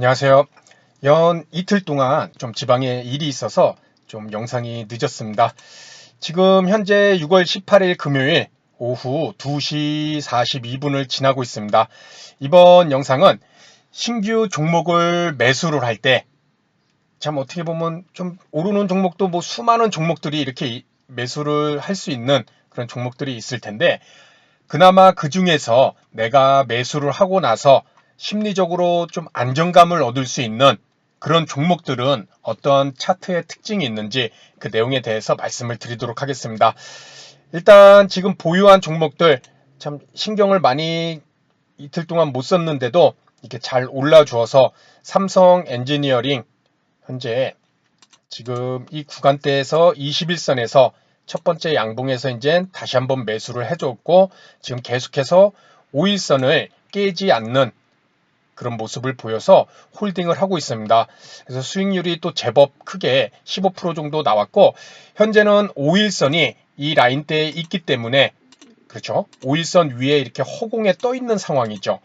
안녕하세요. 연 이틀 동안 좀 지방에 일이 있어서 좀 영상이 늦었습니다. 지금 현재 6월 18일 금요일 오후 2시 42분을 지나고 있습니다. 이번 영상은 신규 종목을 매수를 할 때 참 어떻게 보면 좀 오르는 종목도 뭐 수많은 종목들이 이렇게 매수를 할 수 있는 그런 종목들이 있을 텐데 그나마 그 중에서 내가 매수를 하고 나서 심리적으로 좀 안정감을 얻을 수 있는 그런 종목들은 어떤 차트의 특징이 있는지 그 내용에 대해서 말씀을 드리도록 하겠습니다. 일단 지금 보유한 종목들 참 신경을 많이 이틀 동안 못 썼는데도 이렇게 잘 올라주어서 삼성 엔지니어링 현재 지금 이 구간대에서 21선에서 첫 번째 양봉에서 이제 다시 한번 매수를 해줬고 지금 계속해서 5일선을 깨지 않는 그런 모습을 보여서 홀딩을 하고 있습니다. 그래서 수익률이 또 제법 크게 15% 정도 나왔고 현재는 5일선이 이 라인대에 있기 때문에 그렇죠. 5일선 위에 이렇게 허공에 떠 있는 상황이죠.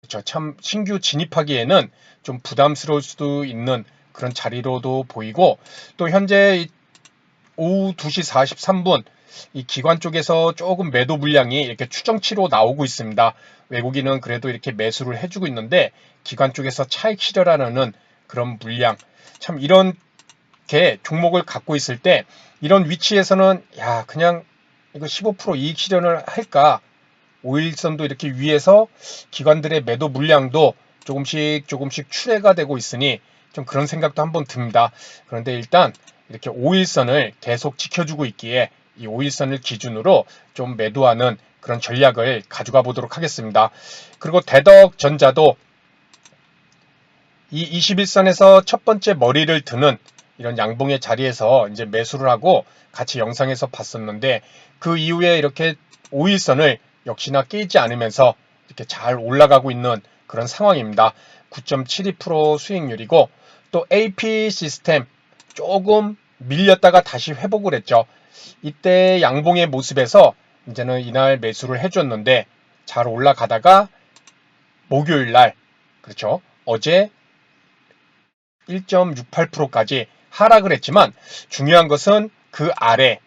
그렇죠. 참 신규 진입하기에는 좀 부담스러울 수도 있는 그런 자리로도 보이고 또 현재 오후 2시 43분 이 기관 쪽에서 조금 매도 물량이 이렇게 추정치로 나오고 있습니다. 외국인은 그래도 이렇게 매수를 해주고 있는데 기관 쪽에서 차익 실현하는 그런 물량 참 이런 게 종목을 갖고 있을 때 이런 위치에서는 야 그냥 이거 15% 이익 실현을 할까 5일선도 이렇게 위에서 기관들의 매도 물량도 조금씩 조금씩 출회가 되고 있으니 좀 그런 생각도 한번 듭니다. 그런데 일단 이렇게 5일선을 계속 지켜주고 있기에 이 5일선을 기준으로 좀 매도하는 그런 전략을 가져가 보도록 하겠습니다. 그리고 대덕전자도 이 21선에서 첫 번째 머리를 드는 이런 양봉의 자리에서 이제 매수를 하고 같이 영상에서 봤었는데 그 이후에 이렇게 5일선을 역시나 깨지 않으면서 이렇게 잘 올라가고 있는 그런 상황입니다. 9.72% 수익률이고 또 AP 시스템 조금 밀렸다가 다시 회복을 했죠. 이때 양봉의 모습에서 이제는 이날 매수를 해줬는데 잘 올라가다가 목요일 날 그렇죠. 어제 1.68%까지 하락을 했지만 중요한 것은 그 아래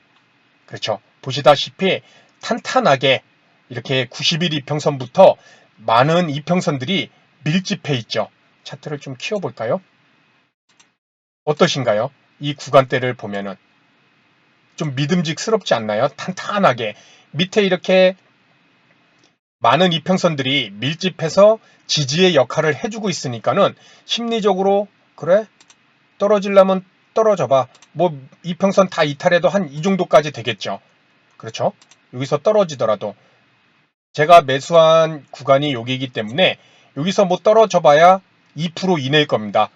그렇죠. 보시다시피 탄탄하게 이렇게 90일 이평선부터 많은 이평선들이 밀집해 있죠. 차트를 좀 키워볼까요? 어떠신가요? 이 구간대를 보면은 좀 믿음직스럽지 않나요? 탄탄하게. 밑에 이렇게 많은 이평선들이 밀집해서 지지의 역할을 해주고 있으니까는 심리적으로 그래? 떨어지려면 떨어져봐. 뭐 이평선 다 이탈해도 한 이 정도까지 되겠죠. 그렇죠? 여기서 떨어지더라도. 제가 매수한 구간이 여기이기 때문에 여기서 뭐 떨어져 봐야 2% 이내일 겁니다.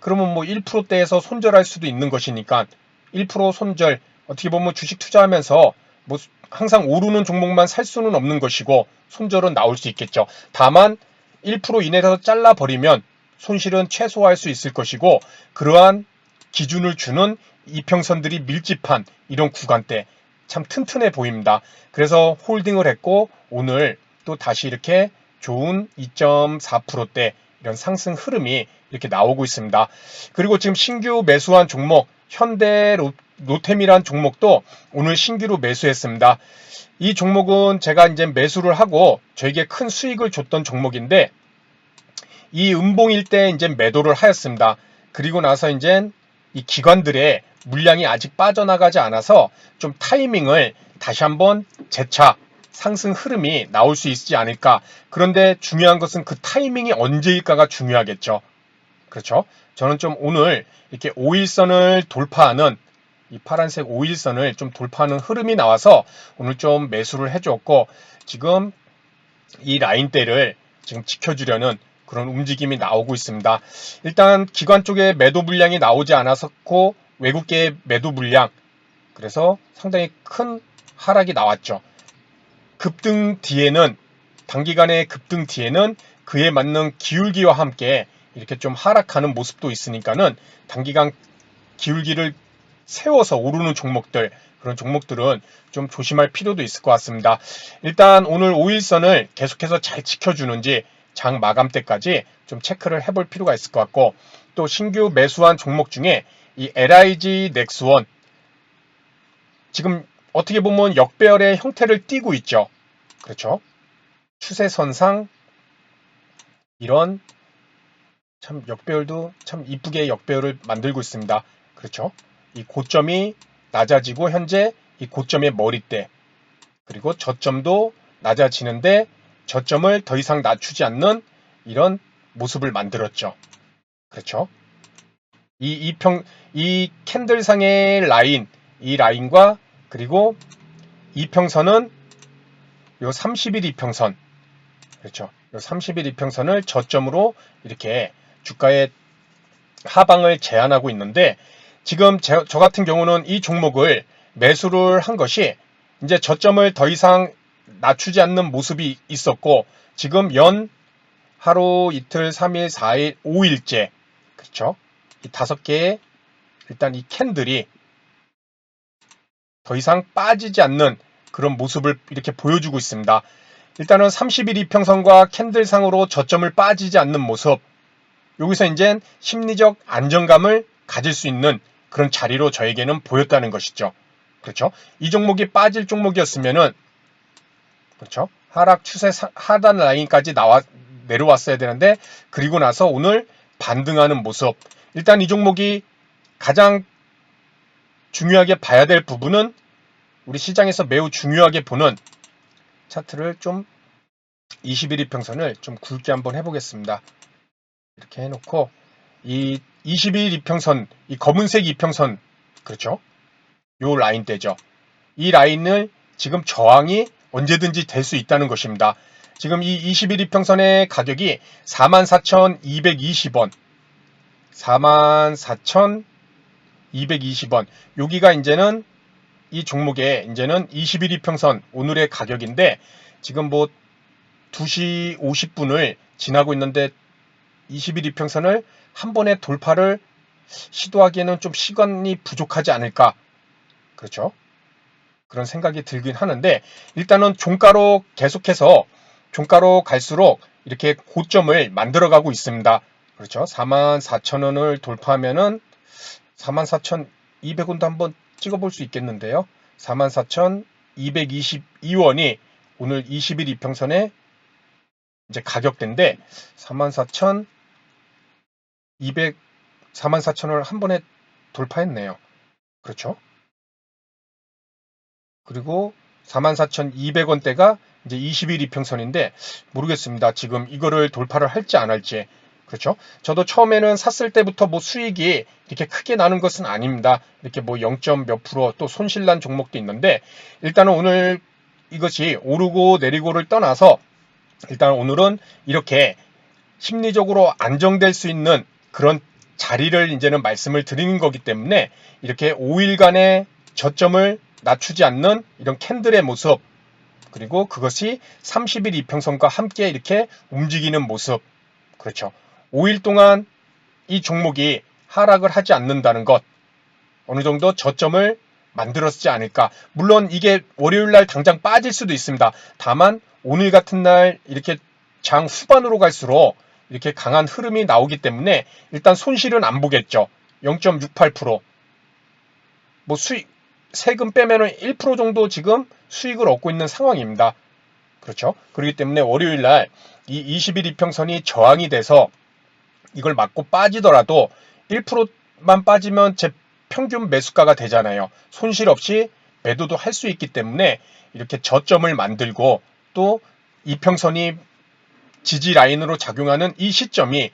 그러면 뭐 1%대에서 손절할 수도 있는 것이니까 1% 손절 어떻게 보면 주식 투자하면서 뭐 항상 오르는 종목만 살 수는 없는 것이고 손절은 나올 수 있겠죠. 다만 1% 이내에서 잘라 버리면 손실은 최소화할 수 있을 것이고 그러한 기준을 주는 이평선들이 밀집한 이런 구간대 참 튼튼해 보입니다. 그래서 홀딩을 했고 오늘 또 다시 이렇게 좋은 2.4%대 이런 상승 흐름이 이렇게 나오고 있습니다. 그리고 지금 신규 매수한 종목 현대 노템이란 종목도 오늘 신규로 매수했습니다. 이 종목은 제가 이제 매수를 하고 저에게 큰 수익을 줬던 종목인데 이 음봉일 때 이제 매도를 하였습니다. 그리고 나서 이제 이 기관들의 물량이 아직 빠져나가지 않아서 좀 타이밍을 다시 한번 재차 상승 흐름이 나올 수 있지 않을까. 그런데 중요한 것은 그 타이밍이 언제일까가 중요하겠죠. 그렇죠? 저는 좀 오늘 이렇게 5일선을 돌파하는 이 파란색 5일선을 좀 돌파하는 흐름이 나와서 오늘 좀 매수를 해줬고 지금 이 라인대를 지금 지켜주려는 그런 움직임이 나오고 있습니다. 일단 기관 쪽에 매도 물량이 나오지 않았었고 외국계 매도 물량 그래서 상당히 큰 하락이 나왔죠. 급등 뒤에는 단기간의 급등 뒤에는 그에 맞는 기울기와 함께 이렇게 좀 하락하는 모습도 있으니까는 단기간 기울기를 세워서 오르는 종목들 그런 종목들은 좀 조심할 필요도 있을 것 같습니다. 일단 오늘 5일선을 계속해서 잘 지켜주는지 장 마감 때까지 좀 체크를 해볼 필요가 있을 것 같고 또 신규 매수한 종목 중에 이 LIG 넥스원 지금 어떻게 보면 역배열의 형태를 띠고 있죠. 그렇죠? 추세선상 이런 참 역배열도 참 이쁘게 역배열을 만들고 있습니다. 그렇죠? 이 고점이 낮아지고 현재 이 고점의 머리대 그리고 저점도 낮아지는데 저점을 더 이상 낮추지 않는 이런 모습을 만들었죠. 그렇죠? 이 이 평 이 캔들상의 라인 이 라인과 그리고 이평선은 요 30일 이평선 그렇죠. 요 30일 이평선을 저점으로 이렇게 주가의 하방을 제한하고 있는데 지금 제, 저 같은 경우는 이 종목을 매수를 한 것이 이제 저점을 더 이상 낮추지 않는 모습이 있었고 지금 연 하루 이틀 3일 4일 5일째 그렇죠 이 다섯 개의 일단 이 캔들이 더 이상 빠지지 않는 그런 모습을 이렇게 보여주고 있습니다. 일단은 30일 이평선과 캔들상으로 저점을 빠지지 않는 모습 여기서 이제 심리적 안정감을 가질 수 있는 그런 자리로 저에게는 보였다는 것이죠. 그렇죠? 이 종목이 빠질 종목이었으면은 그렇죠? 하락 추세 하단 라인까지 나와 내려왔어야 되는데 그리고 나서 오늘 반등하는 모습. 일단 이 종목이 가장 중요하게 봐야 될 부분은 우리 시장에서 매우 중요하게 보는 차트를 좀 21 이평선을 좀 굵게 한번 해보겠습니다. 이렇게 해놓고 이21 이평선, 이 검은색 이평선 그렇죠? 요 라인 대죠. 이 라인을 지금 저항이 언제든지 될 수 있다는 것입니다. 지금 이 21 이평선의 가격이 44,220원, 44,220원. 여기가 이제는 이 종목의 이제는 21 이평선 오늘의 가격인데 지금 뭐 2시 50분을 지나고 있는데 21 이평선을 한 번에 돌파를 시도하기에는 좀 시간이 부족하지 않을까. 그렇죠? 그런 생각이 들긴 하는데 일단은 종가로 계속해서 종가로 갈수록 이렇게 고점을 만들어가고 있습니다. 그렇죠? 44,000원을 돌파하면은 44,200원도 한번 찍어볼 수 있겠는데요. 44,222원이 오늘 20일 이평선의 이제 가격대인데 44,200 44,000원을 한 번에 돌파했네요. 그렇죠? 그리고 44,200원대가 이제 20일 이평선인데 모르겠습니다. 지금 이거를 돌파를 할지 안 할지. 그렇죠? 저도 처음에는 샀을 때부터 뭐 수익이 이렇게 크게 나는 것은 아닙니다. 이렇게 뭐 0. 몇 프로 또 손실난 종목도 있는데 일단은 오늘 이것이 오르고 내리고를 떠나서 일단 오늘은 이렇게 심리적으로 안정될 수 있는 그런 자리를 이제는 말씀을 드리는 거기 때문에 이렇게 5일간의 저점을 낮추지 않는 이런 캔들의 모습 그리고 그것이 30일 이평선과 함께 이렇게 움직이는 모습 그렇죠. 5일 동안 이 종목이 하락을 하지 않는다는 것 어느 정도 저점을 만들었지 않을까. 물론 이게 월요일 날 당장 빠질 수도 있습니다. 다만 오늘 같은 날 이렇게 장 후반으로 갈수록 이렇게 강한 흐름이 나오기 때문에 일단 손실은 안 보겠죠. 0.68%. 뭐 수익, 세금 빼면은 1% 정도 지금 수익을 얻고 있는 상황입니다. 그렇죠. 그렇기 때문에 월요일 날 이 20일 이평선이 저항이 돼서 이걸 맞고 빠지더라도 1%만 빠지면 제 평균 매수가가 되잖아요. 손실 없이 매도도 할 수 있기 때문에 이렇게 저점을 만들고 또 이평선이 지지 라인으로 작용하는 이 시점이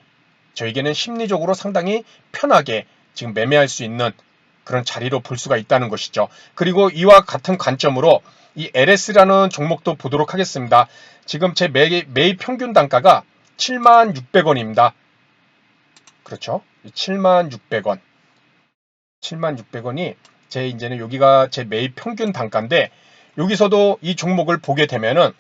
저에게는 심리적으로 상당히 편하게 지금 매매할 수 있는 그런 자리로 볼 수가 있다는 것이죠. 그리고 이와 같은 관점으로 이 LS라는 종목도 보도록 하겠습니다. 지금 제 매, 매입 평균 단가가 76,600원입니다. 그렇죠? 76,600원. 76,600원이 제 이제는 여기가 제 매입 평균 단가인데 여기서도 이 종목을 보게 되면은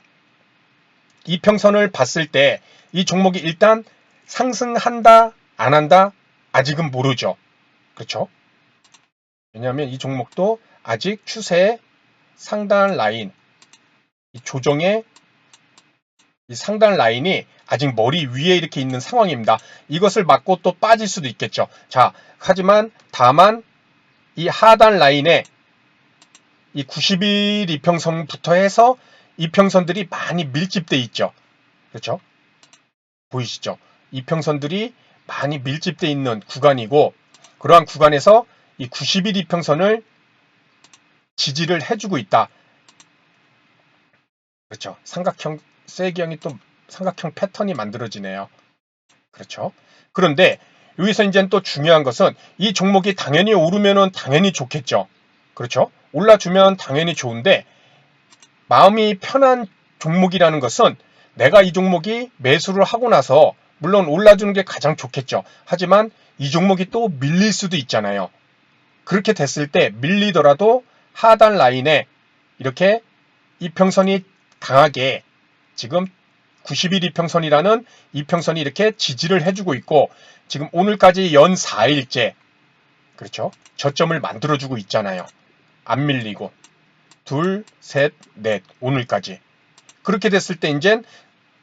이평선을 봤을 때 이 종목이 일단 상승한다 안 한다 아직은 모르죠. 그렇죠? 왜냐하면 이 종목도 아직 추세 상단 라인 이 조정의 이 상단 라인이 아직 머리 위에 이렇게 있는 상황입니다. 이것을 맞고 또 빠질 수도 있겠죠. 자, 하지만 다만 이 하단 라인에 이 90일 이평선부터 해서 이평선들이 많이 밀집돼 있죠. 그렇죠? 보이시죠? 이평선들이 많이 밀집돼 있는 구간이고 그러한 구간에서 이 90일 이평선을 지지를 해주고 있다. 그렇죠. 삼각형 쐐기형이 또 삼각형 패턴이 만들어지네요. 그렇죠. 그런데 여기서 이제 또 중요한 것은 이 종목이 당연히 오르면은 당연히 좋겠죠. 그렇죠. 올라주면 당연히 좋은데 마음이 편한 종목이라는 것은 내가 이 종목이 매수를 하고 나서 물론 올라주는 게 가장 좋겠죠. 하지만 이 종목이 또 밀릴 수도 있잖아요. 그렇게 됐을 때 밀리더라도 하단 라인에 이렇게 이평선이 강하게 지금 90일 이평선이라는 이평선이 이렇게 지지를 해주고 있고 지금 오늘까지 연 4일째 그렇죠? 저점을 만들어주고 있잖아요. 안 밀리고 둘, 셋, 넷 오늘까지 그렇게 됐을 때 이제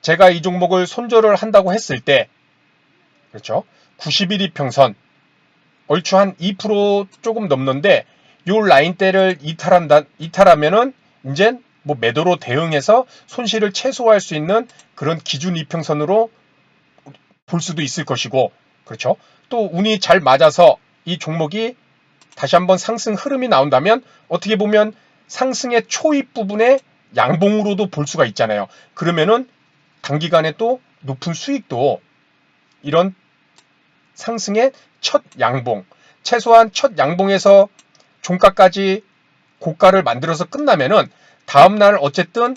제가 이 종목을 손절을 한다고 했을 때 그렇죠? 90일 이평선 얼추 한 2% 조금 넘는데 요 라인대를 이탈한다 이탈하면은 이제 뭐 매도로 대응해서 손실을 최소화할 수 있는 그런 기준 이평선으로 볼 수도 있을 것이고 그렇죠. 또 운이 잘 맞아서 이 종목이 다시 한번 상승 흐름이 나온다면 어떻게 보면 상승의 초입 부분에 양봉으로도 볼 수가 있잖아요. 그러면은 단기간에 또 높은 수익도 이런 상승의 첫 양봉, 최소한 첫 양봉에서 종가까지 고가를 만들어서 끝나면은 다음날 어쨌든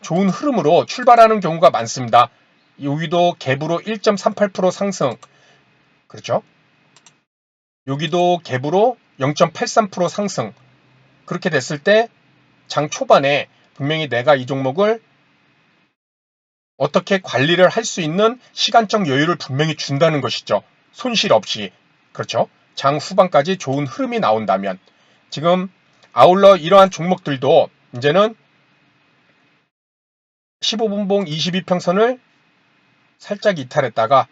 좋은 흐름으로 출발하는 경우가 많습니다. 여기도 갭으로 1.38% 상승. 그렇죠? 여기도 갭으로 0.83% 상승. 그렇게 됐을 때 장 초반에 분명히 내가 이 종목을 어떻게 관리를 할 수 있는 시간적 여유를 분명히 준다는 것이죠. 손실 없이. 그렇죠? 장 후반까지 좋은 흐름이 나온다면. 지금 아울러 이러한 종목들도 이제는 15분봉 22평선을 살짝 이탈했다가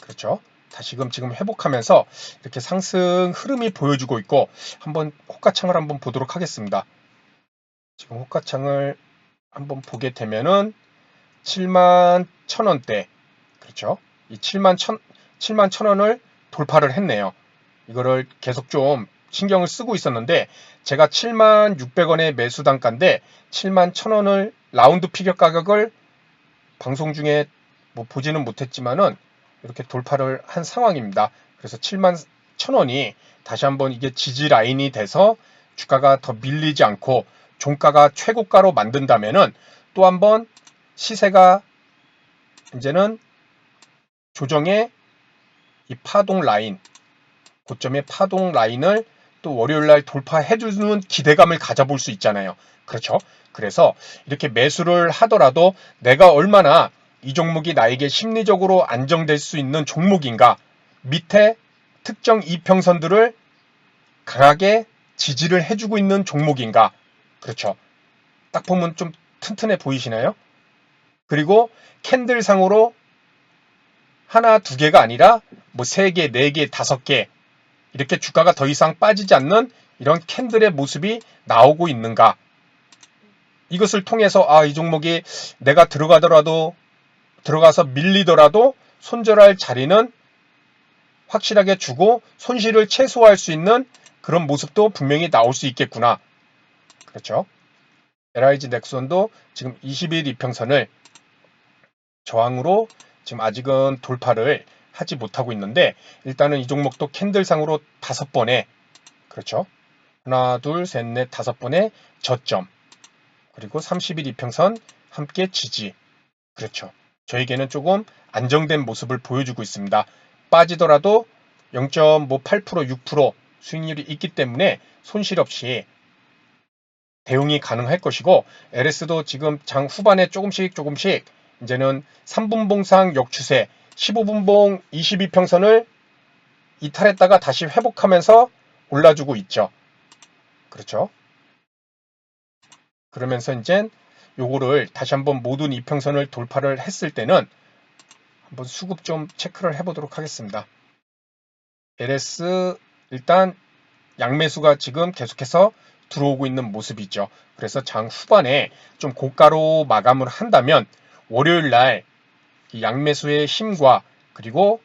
그렇죠. 다시금 지금 회복하면서 이렇게 상승 흐름이 보여주고 있고 한번 호가창을 한번 보도록 하겠습니다. 지금 호가창을 한번 보게 되면은 7만 1000원대 그렇죠. 이 7만 1000 7만 1000원을 돌파를 했네요. 이거를 계속 좀 신경을 쓰고 있었는데 제가 7만 600원의 매수 단가인데 7만 1000원을 라운드 피겨 가격을 방송 중에 뭐 보지는 못했지만은 이렇게 돌파를 한 상황입니다. 그래서 7만 1000원이 다시 한번 이게 지지 라인이 돼서 주가가 더 밀리지 않고 종가가 최고가로 만든다면은 또 한번 시세가 이제는 조정의 이 파동 라인 고점의 파동 라인을 또 월요일 날 돌파해주는 기대감을 가져볼 수 있잖아요. 그렇죠? 그래서 이렇게 매수를 하더라도 내가 얼마나 이 종목이 나에게 심리적으로 안정될 수 있는 종목인가 밑에 특정 이평선들을 강하게 지지를 해주고 있는 종목인가 그렇죠. 딱 보면 좀 튼튼해 보이시나요? 그리고 캔들 상으로 하나, 두 개가 아니라 뭐 세 개, 네 개, 다섯 개 이렇게 주가가 더 이상 빠지지 않는 이런 캔들의 모습이 나오고 있는가? 이것을 통해서 아, 이 종목이 내가 들어가더라도 들어가서 밀리더라도 손절할 자리는 확실하게 주고 손실을 최소화할 수 있는 그런 모습도 분명히 나올 수 있겠구나. 그렇죠? LIG 넥슨도 지금 20일 이평선을 저항으로 지금 아직은 돌파를 하지 못하고 있는데 일단은 이 종목도 캔들상으로 다섯 번에 그렇죠. 하나, 둘, 셋, 넷, 다섯 번의 저점 그리고 30일 이평선 함께 지지 그렇죠. 저에게는 조금 안정된 모습을 보여주고 있습니다. 빠지더라도 0.8% 6% 수익률이 있기 때문에 손실 없이 대응이 가능할 것이고 LS도 지금 장 후반에 조금씩 조금씩 이제는 3분봉상 역추세 15분봉 22평선을 이탈했다가 다시 회복하면서 올라주고 있죠. 그렇죠? 그러면서 이제 요거를 다시 한번 모든 이평선을 돌파를 했을 때는 한번 수급 좀 체크를 해보도록 하겠습니다. LS 일단 양매수가 지금 계속해서 들어오고 있는 모습이죠. 그래서 장 후반에 좀 고가로 마감을 한다면 월요일 날이 양매수의 힘과 그리고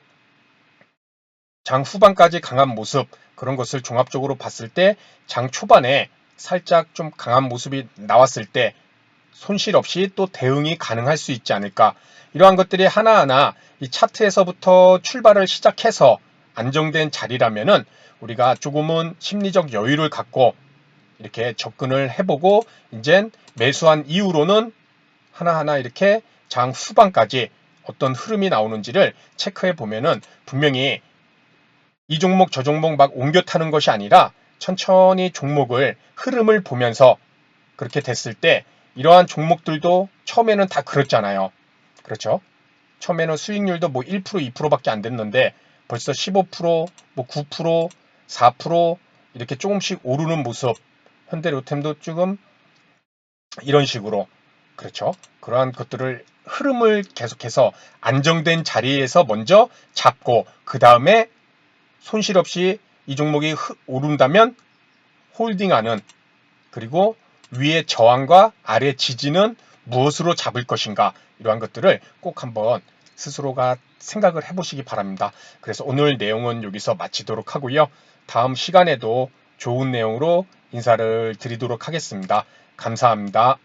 장 후반까지 강한 모습 그런 것을 종합적으로 봤을 때 장 초반에 살짝 좀 강한 모습이 나왔을 때 손실 없이 또 대응이 가능할 수 있지 않을까. 이러한 것들이 하나하나 이 차트에서부터 출발을 시작해서 안정된 자리라면은 우리가 조금은 심리적 여유를 갖고 이렇게 접근을 해보고 이젠 매수한 이후로는 하나하나 이렇게 장 후반까지 어떤 흐름이 나오는지를 체크해 보면은 분명히 이 종목 저 종목 막 옮겨 타는 것이 아니라 천천히 종목을 흐름을 보면서 그렇게 됐을 때 이러한 종목들도 처음에는 다 그렇잖아요. 그렇죠? 처음에는 수익률도 뭐 1% 2%밖에 안 됐는데 벌써 15%, 뭐 9%, 4% 이렇게 조금씩 오르는 모습. 현대로템도 조금 이런 식으로 그렇죠. 그러한 것들을 흐름을 계속해서 안정된 자리에서 먼저 잡고 그 다음에 손실 없이 이 종목이 오른다면 홀딩하는 그리고 위에 저항과 아래 지지는 무엇으로 잡을 것인가 이러한 것들을 꼭 한번 스스로가 생각을 해보시기 바랍니다. 그래서 오늘 내용은 여기서 마치도록 하고요. 다음 시간에도 좋은 내용으로 인사를 드리도록 하겠습니다. 감사합니다.